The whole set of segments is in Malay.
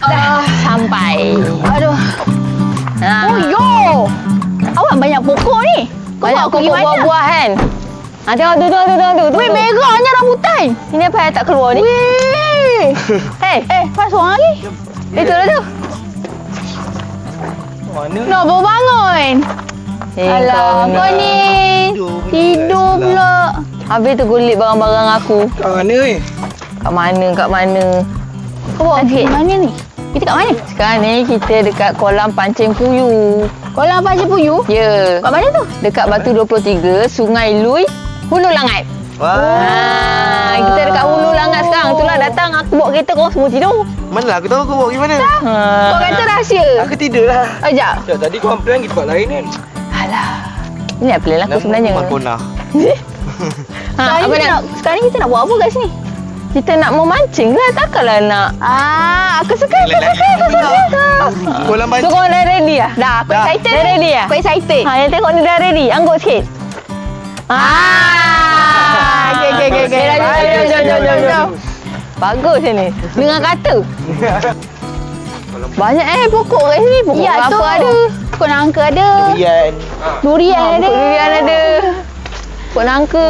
Dah sampai. Aduh. Ha. Oh, yo. Awak banyak pokok ni. Kau Banyak pokok buah-buah kan. Ha, tengok tu, tu, tu, tu, tu. Weh, merahnya rambutan. Ini apa yang tak keluar ni? Weh. Hei, Eh, pas orang lagi. itu dah tu. Mana? Nak bawa bangun. Eh, Alah, kau ni. Tidur pula. Habis tu gulit barang-barang aku. Kat mana weh? Kat mana, kat mana. Kau bawa pergi mana ni? Kita kat mana? Sekarang ni kita dekat kolam pancing puyuh. Kolam Pancing Puyuh. Ya. Kat mana tu? Dekat Batu 23, Sungai Lui, Hulu Langat. Wah. Ha, kita dekat Hulu Langat sekarang. Itulah datang aku bawa kereta kau semua tidur. Mana lah aku tahu kau bawa pergi mana? Ha. Kau kata rahsia. Aku tidur lah. Ajak. Sekejap, tadi kau plan pergi tempat lain kan? Alah. Ini apa plan aku sebenarnya? Rumah Kona. Ha, Sekarang, apa ni nak? nak, sekarang kita nak buat apa kat sini? Kita nak memancing lah. Takkanlah nak. Ah, aku suka, aku suka, aku suka. Kolam So, pancing. kau dah ready lah? Dah, aku Dah. excited. Dah ready lah? Aku excited. Ha, yang tengok ni dah ready. Anggut sikit. Ah, okey, okey, okey, okey. Jom, jom, jom, jom, jom, jom, jom. Bagus ni. Dengar kata. Banyak eh pokok kat sini. Pokok Ya, apa tu. ada? Pokok nangka ada. Durian. Durian Ha, ada. pokok durian ada. Pokok nangka.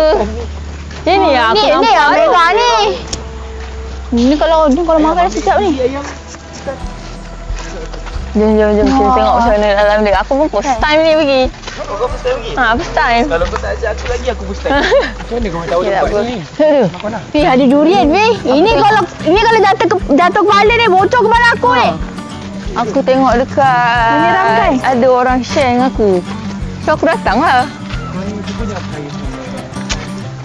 Ini Oh, yang aku ni, nampak ni yang tu. merah ni. Ni kalau ni kalau makan dah sedap ni. Jom, jom, jom. Kita tengok macam mana dalam dia. Aku pun first time ni pergi. Oh, kau first time pergi? Ha, first time. Kalau kau tak ajak aku lagi, aku first time. Macam mana kau tahu Ya, tempat apa? ni? Kona. Weh, ada durian weh. Ini kalau ini kalau jatuh ke, jatuh kepala ni bocor kepala aku Ha. ni. Aku tengok dekat ramai. Ada orang share dengan aku So aku datang lah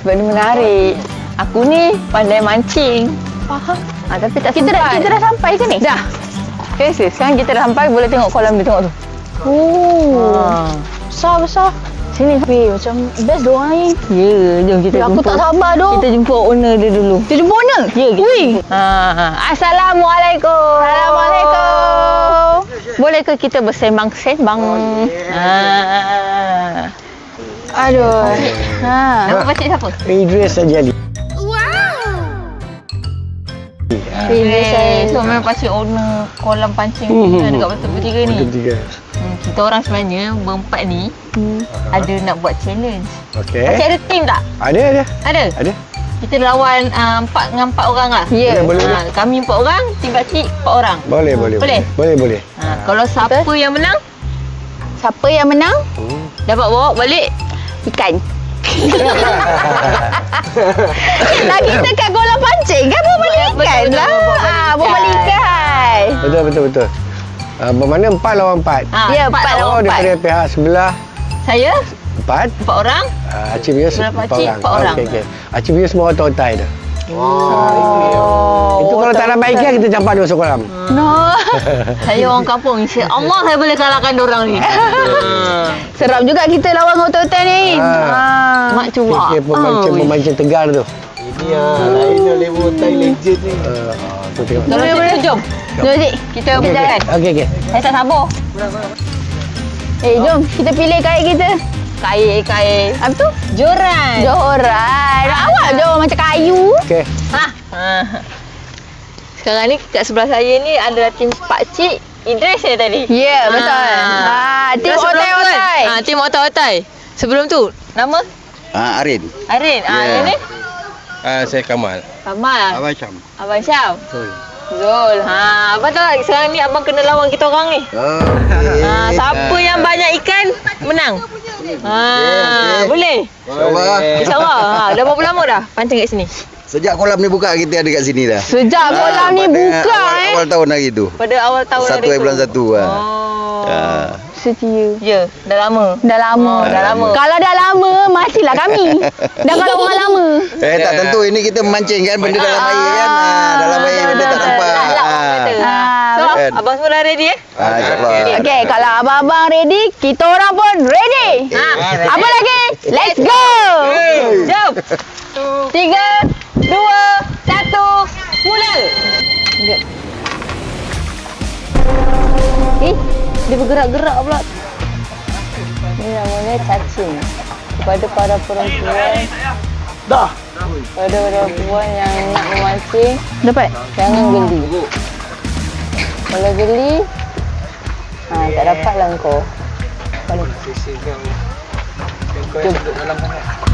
Sebab dia menarik Aku ni pandai mancing Faham. ha, Tapi tak Kita dah sempat kita dah sampai ke ni? Dah Okay sis, sekarang kita dah sampai Boleh tengok kolam dia tengok tu Oh. ha. Besar besar. Sini Weh, macam best doang ni. Ya, jom kita Weh, aku jumpa tak sabar doh. Kita jumpa owner dia dulu Kita jumpa mana? Ya, kita Wih. jumpa. ha, ha. Assalamualaikum Assalamualaikum. Boleh ke kita bersembang-sembang? Ha. Aduh. Ha. Nama pakcik siapa? Idris Sajali. Ini saya so memang pakcik owner kolam pancing Hmm, hmm. hmm, dekat Batu Bertiga ni. Ketiga. Hmm, kita orang sebenarnya berempat ni Hmm. ada nak buat challenge. Okey. Pakcik ada team tak? Ada ada. Ada? Ada. Kita lawan uh, empat dengan empat orang lah. Ya, boleh, Ha, kami empat orang, team pakcik empat orang. Boleh boleh. Boleh? Boleh boleh. Ha, kalau siapa yang menang, Siapa yang menang? Hmm. dapat bawa balik Ikan. Lah kita kat kolam pancing kan bawa balik Betul, ikan betul, lah. bawa balik Ah, ikan. Betul betul betul. Uh, bermakna empat lawan empat. Ha, Ya, empat empat lawan Oh empat. daripada pihak sebelah Saya empat. empat orang, Uh, Acik punya empat pakcik, orang. empat orang. Okey okey. Acik punya semua otai dah. Oh, Itu kalau tak dapat ikan kita campak dia masuk kolam. No. saya orang kampung. Allah saya boleh kalahkan orang ni. Seram juga kita lawan otot-otot ni. Ah. Ah. Mak cuba. Fikir pemancing-pemancing tegar tu. Ini yang lain yang level Thai legend ni. Uh, tu tengok. Boleh, boleh. Jom. Jom Cik. Kita Okey berjalan. okey. Okey okey. Saya tak sabar. Eh, jom kita pilih kait kita. Kain, kain. Apa tu? Joran. Joran. Awak jom macam kayu. Okey. Ha. ha. Sekarang ni kat sebelah saya ni ada tim Pak Cik Idris ya tadi. Ya, yeah, betul. Ha. Ah, tim tu kan, otai-otai. Ha, tim otai-otai. Sebelum tu, nama Ah, Arin. Arin. Ah, Ya. yang ni Ah, saya Kamal. Kamal. Abang Syam. Abang Syam. Betul. Zul. Ha, abang tahu tak sekarang ni abang kena lawan kita orang ni. Oh, Ha, siapa yang banyak ikan menang. Ha, boleh. InsyaAllah. InsyaAllah. Ha, dah berapa lama dah pancing kat sini? Sejak kolam ni buka kita ada kat sini dah. Sejak kolam ni buka awal, eh. Awal tahun hari tu. Pada awal tahun Satu hari tu. bulan satu, ha. Oh. Ah. Setia. Ya, dah lama. Dah lama. Oh, dah lama. Kalau dah lama, matilah kami. Dah kalau orang lama. Eh tak tentu ini kita memancing kan benda dalam air kan. Ah, dalam air benda tak nampak. Lalap Kan. abang semua dah ready eh? Ah, insyaAllah. Okey, kalau abang-abang ready, kita orang pun ready. Ha. Apa lagi? Let's go. Jom. Tiga, dua, satu, mula. Eh, dia bergerak-gerak pula. Ini namanya cacing. Kepada para perempuan. Dah. Pada perempuan yang nak memancing, Dapat? jangan geli. Kalau geli, ha, tak dapat lah kau. Balik. Sesi kau. Kau yang duduk dalam sana.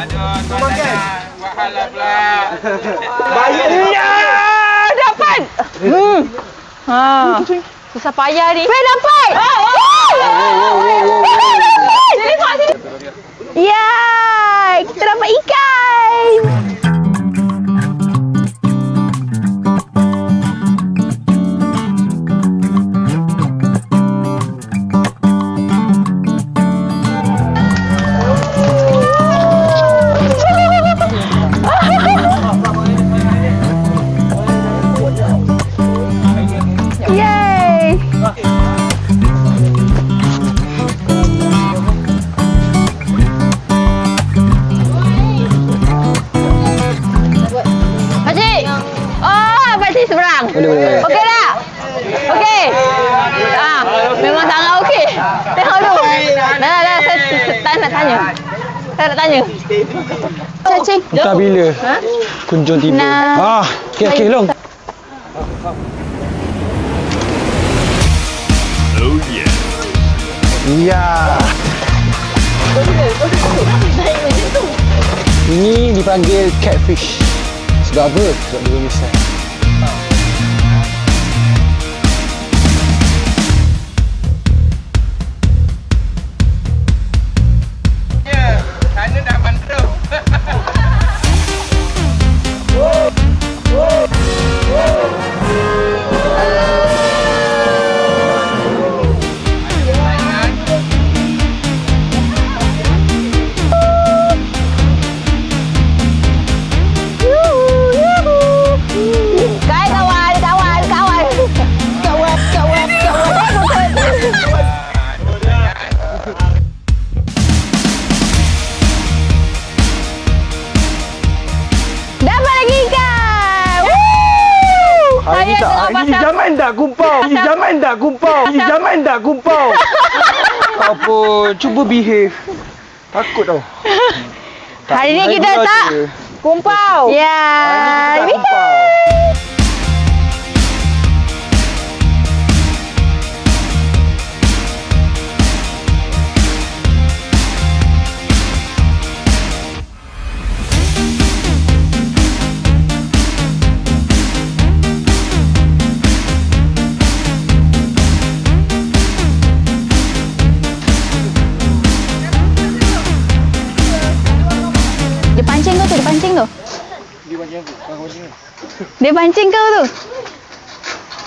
Aduh, kau makan. Buat halal pula. Ya, dapat. Hmm. Ha. Susah payah ni. Weh dapat. Sini. Ya, kita dapat ikan. Tanya. Cacing. Entah bila Ha? kunjung tiba. Nah. Ah, okey okey long. Oh yeah. Ya. Ini dipanggil catfish. Sebab apa? Sebab dia besar. Pasal Zaman dah kumpau. Ini zaman dah kumpau. Ini zaman dah kumpau. Apa? Cuba behave. Takut tau. Hari ni kita tak je. kumpau. Ya, Hari ni kita tak kumpau. Dia pancing kau tu.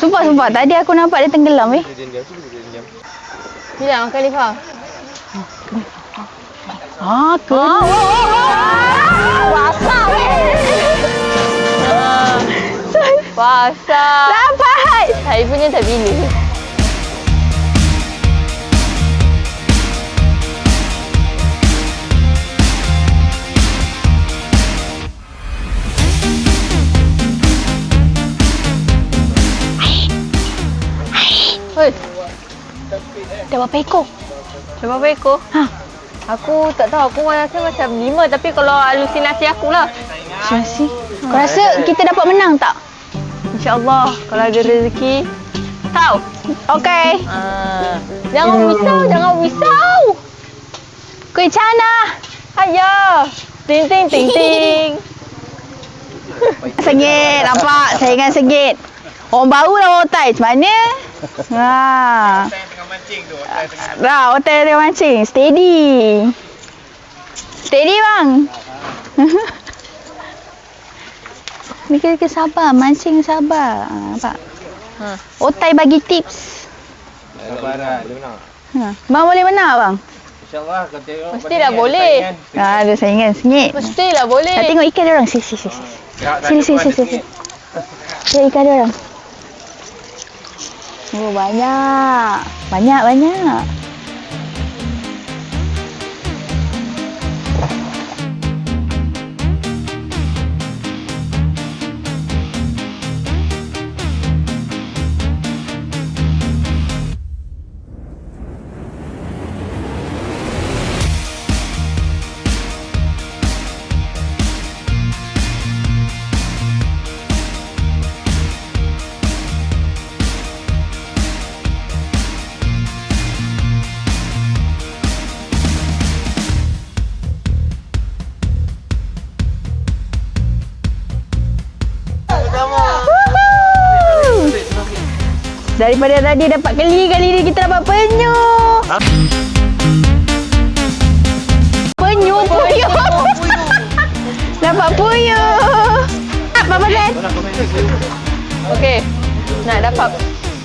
Sumpah, sumpah. Tadi aku nampak dia tenggelam eh. Dia diam. Cuba dia diam. Bilang Khalifah. Ah, ke? Ah, Basah weh. Pasal. Dapat. Saya punya tak bila. Dah berapa ekor? ada berapa ekor? Ha. Aku tak tahu. Aku rasa macam lima. Tapi kalau halusinasi aku lah. Syasi. Kau rasa kita dapat menang tak? InsyaAllah. Kalau ada rezeki. Tahu? Okey. Ah, jangan risau. Jangan risau. Kuih cana. Ayah. Ting ting ting ting. Sengit. Nampak? Saingan sengit. Orang baru lah orang Thai. Macam mana? Ha. Tengah mancing tu. Otai tengah. Dah, hotel dia mancing. Steady. Steady bang. Ni kira sabar. Mancing sabar. Ha, nampak? Ha. Otai bagi tips. Sabaran, dia menang. Ha. Bang boleh menang bang? InsyaAllah kau tengok. Mestilah boleh. Ha, ada saingan. Sengit. Mestilah boleh. Nak tengok ikan dia orang. Sini, sini, sini. Sini, sini, sini, sini. Lihat ikan dia orang. Oh, banyak. Banyak, Daripada tadi dapat keli, kali ni kita dapat penyu. Penyu, puyu. dapat puyu. Apa pasal? Okey. Nak dapat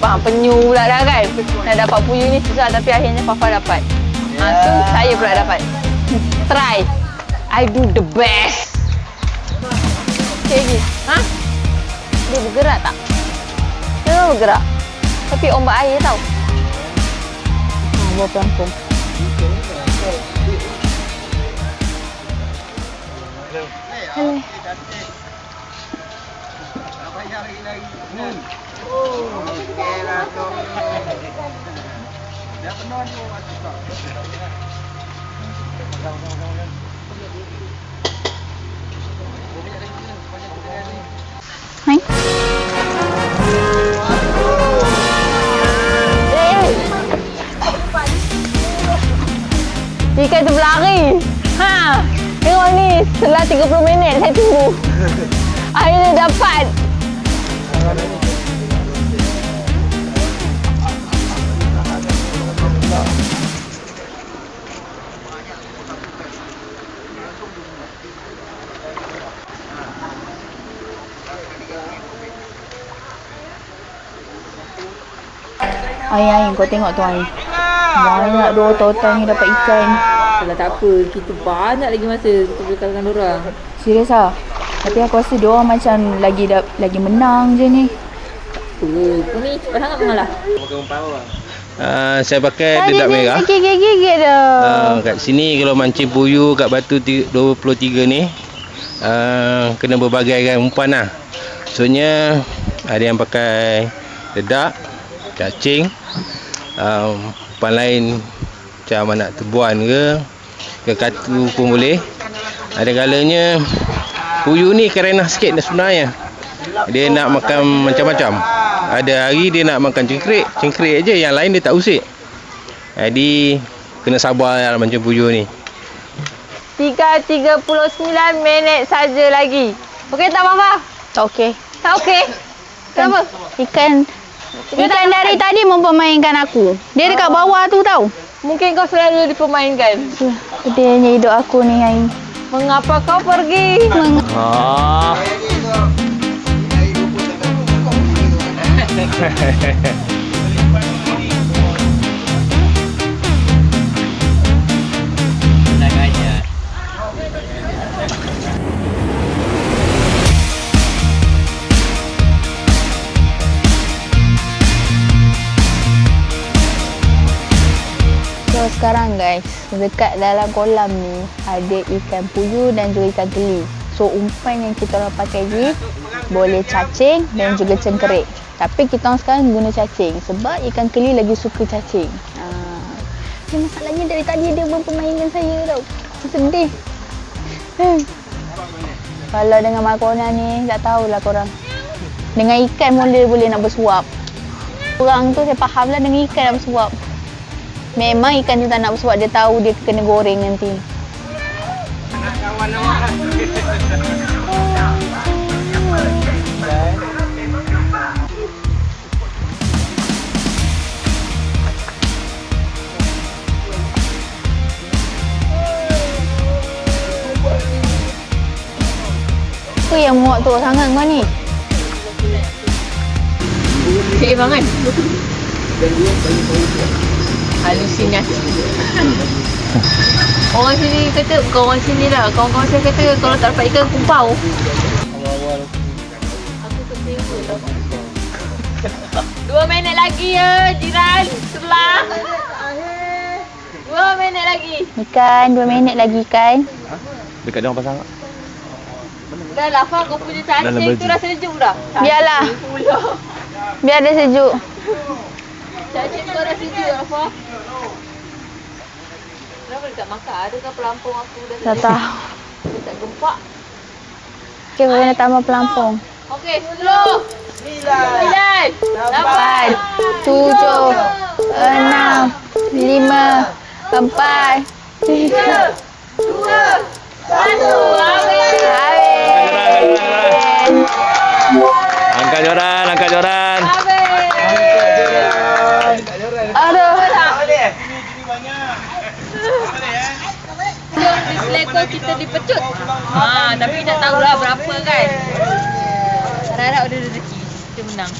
Faham penyu pula dah kan Nak dapat puyu ni susah Tapi akhirnya Fafa dapat ha, tu saya pula dapat Try I do the best Okay Ha? Dia bergerak tak? Dia bergerak tapi ombak air tau. Ha, buah pelampung. Hello. Dah penuh tu aku tak. Dah, dah, dah, dah. Boleh ada kita banyak kita ni. Ikan tu berlari. Ha Tengok ni Setelah 30 minit saya tunggu. Akhirnya dapat. Ai ai kau tengok tu ai. Banyak dua total ni dapat ikan. Kalau tak apa, kita banyak lagi masa kita boleh kalahkan orang. Serius ah. Tapi aku rasa dia orang macam lagi da, lagi menang je ni. Kau ni cepat sangat mengalah. Uh, saya pakai Tadi dedak dia merah. gigit-gigit dah Uh, kat sini kalau mancing puyuh kat batu ti- 23 ni uh, kena berbagaikan umpan lah. Maksudnya ada yang pakai dedak, cacing, um, umpan lain macam nak tebuan ke, ke katu pun boleh. Ada kalanya puyuh ni kerenah sikit dah sebenarnya. Dia nak makan macam-macam. Ada hari dia nak makan cengkrik, cengkrik aja yang lain dia tak usik. Jadi kena sabar lah macam puyuh ni. 3.39 minit saja lagi Okey tak Fafa? Tak okey. Tak okey? Kenapa? Ikan Ikan dari tadi mempermainkan aku. Dia dekat bawah tu tau. Mungkin kau selalu dipermainkan Pedihnya hidup aku ni ai. Mengapa kau pergi? So sekarang guys, dekat dalam kolam ni ada ikan puyuh dan juga ikan keli. So umpan yang kita orang pakai ni boleh cacing dan juga cengkerik. Tapi kita orang sekarang guna cacing sebab ikan keli lagi suka cacing. Ha. Tapi masalahnya dari tadi dia mempermainkan saya tau. Sedih. Hmm. Kalau dengan makanan ni tak tahulah korang. Dengan ikan boleh boleh nak bersuap. Orang tu saya faham lah dengan ikan nak bersuap. Memang ikan tu tak nak sebab dia tahu dia kena goreng nanti. Apa yang muak tu sangat kau ni? Cik Ibang kan? Dan dia banyak-banyak Halusinasi. orang sini kata, bukan orang sini lah. Kawan-kawan saya kata kalau tak dapat ikan kumpau. Aku kecewa tau. Dua minit lagi ya, jiran sebelah. Dua minit lagi. Ikan, dua minit lagi kan? Dekat dia orang pasang. Dah lah, Fah, kau punya baju. tu dah sejuk dah. Biarlah. Biar dia sejuk. Cacing kau dah dah, Fah. Kenapa dia tak makan? Adakah pelampung aku dah Tak tahu. Dia tak gempak? Okay, kau kena tambah pelampung. Okey, sepuluh. Sembilan. Lapan, tujuh, enam, lima, empat, tiga, Satu. Habis. habis. Angkat joran, angkat joran. Aduh. Selekor kita dipecut. Ha, tapi tak tahulah berapa kan. Harap-harap ada rezeki. Kita menang.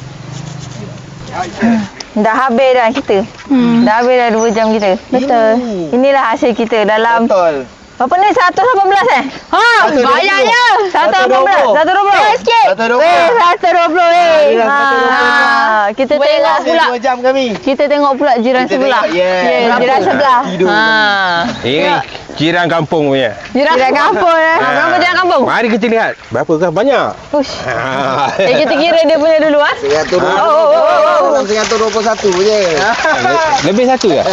Dah habis dah kita. Hmm. Dah habis dah 2 jam kita. Betul. Inilah hasil kita dalam Betul. Berapa ni? 118 eh? Ha, 120. banyaknya. 118. 120. Eh, sikit. 120. Eh, 120 eh. Ha, kita tengok pula. Dua jam kami. Kita tengok pula jiran Kita sebelah. tengok, yeah. Yeah, jiran sebelah. Ha. Ini jiran kampung punya. Jiran, jiran kampung eh. Ha. Berapa jiran kampung? Mari kita lihat. Berapa kah banyak? Ush. Ha. Eh, kita kira dia punya dulu ah. Seratus dua Oh, oh, oh, oh. Puluh satu je. Lebih satu ke? Ada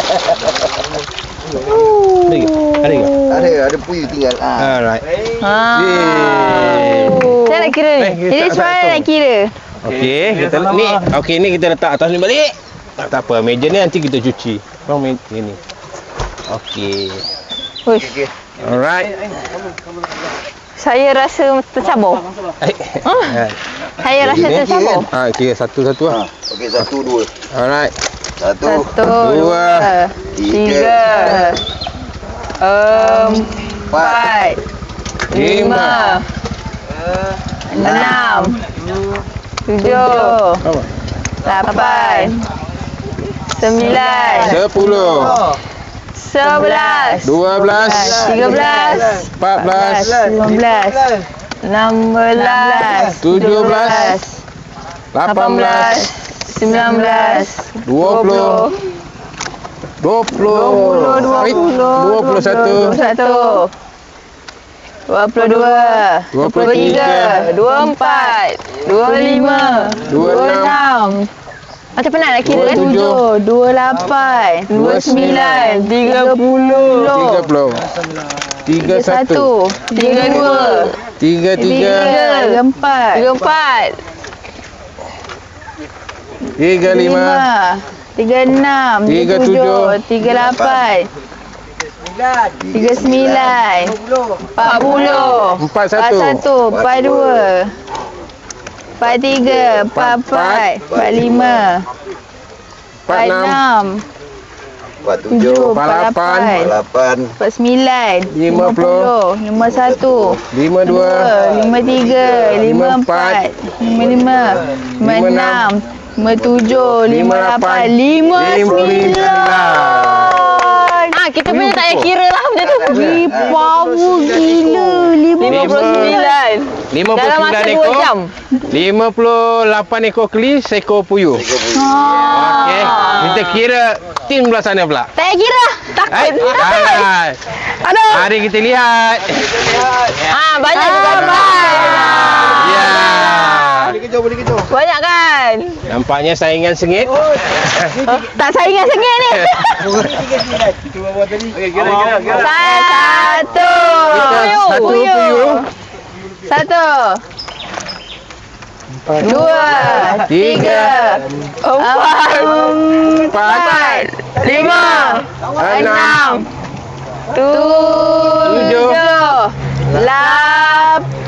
ke? Ada ke? Ada, ada puyuh tinggal. Ah. Alright. Ha. Saya nak kira ni. Eh, sebenarnya hitung. nak kira. Okey, kita ni. Okey, ni kita letak atas ni balik. Tak, tak apa, meja ni nanti kita cuci. Bang meja ni. Okey. Ush. Alright. Saya rasa tercabur. Eh. Saya rasa tercabur. Ah, kira satu-satu Ah. lah. Okey, satu, dua. Alright. Satu. Satu, Dua, tiga, empat, lima, enam, tujuh, Apa? lapan, sembilan, Sepuluh. Sebelas, Dua belas. tiga belas, Empat belas. lima belas, enam belas, Tujuh belas. Lapan belas. sembilan belas, Dua puluh. Dua puluh. dua puluh, Dua puluh satu. satu, dua puluh dua, Dua puluh tiga. dua empat, dua lima, dua enam. Macam penat nak kira kan? tujuh. dua lapan, dua Dua sembilan, tiga puluh, Tiga puluh. Tiga satu. tiga dua, Tiga tiga. tiga. empat, tiga empat, Tiga lima. tiga enam, Tiga tujuh. tiga lapan, tiga sembilan, empat tiga, empat empat, empat lima, Empat enam. Empat tujuh, empat lapan, Empat lapan. empat sembilan, Lima puluh. lima satu, Lima dua. lima tiga, lima empat, lima lima, lima enam, lima tujuh, Lima lapan, Lima. sembilan. Ah, kita punya tak payah kira lah macam tu. Power gila. Lima Lima. puluh sembilan. Lima puluh Dalam masa sembilan dua ekor. jam. Lima puluh lapan ekor kelis, seekor puyuh. Okey. Kita kira tim belah sana pula. Tak payah kira. Takut. Hai. Takut. Hai. Aduh. Mari kita lihat. Ah, banyak juga. Ya. Boleh kejar. Banyak kan? Nampaknya saingan sengit. Oh, tak saingan sengit ni. Okey, kira, kira, kira. Satu. Kita satu puyuh. Satu. Dua. Tiga. Empat. Empat. Lima. Enam. Tujuh. Lapan.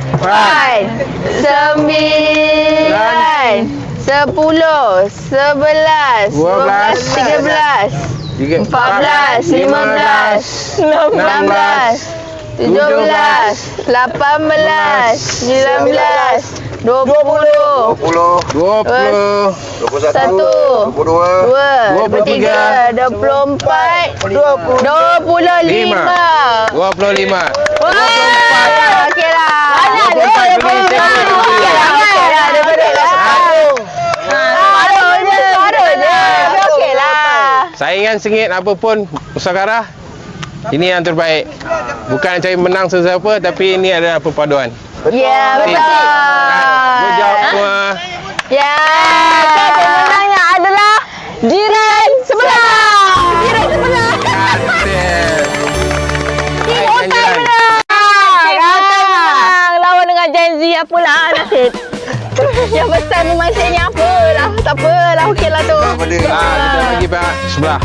Sembilan. Sepuluh. Sebelas. Dua belas. Tiga belas. Tiga. Empat belas. Lima belas. Enam belas. 17, 18, 19, 20, 20, 20 21, 22, 23, 24, 25. 25 Wah, okey lah. Banyak tu, Okey lah, beli okey saya. lah, dia betul lah. Ha, separuh je, separuh je. Okey lah. Saingan sengit apa pun Usakarah Ini yang terbaik. Bukan cari menang sesiapa Tapi ini adalah perpaduan. Ya, betul. Good job semua. Ya, kan pemenangnya adalah Yang besar memancingnya apalah. Tak apalah, okey lah tu. Pada Ah, kita pergi pihak sebelah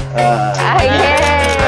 Okey.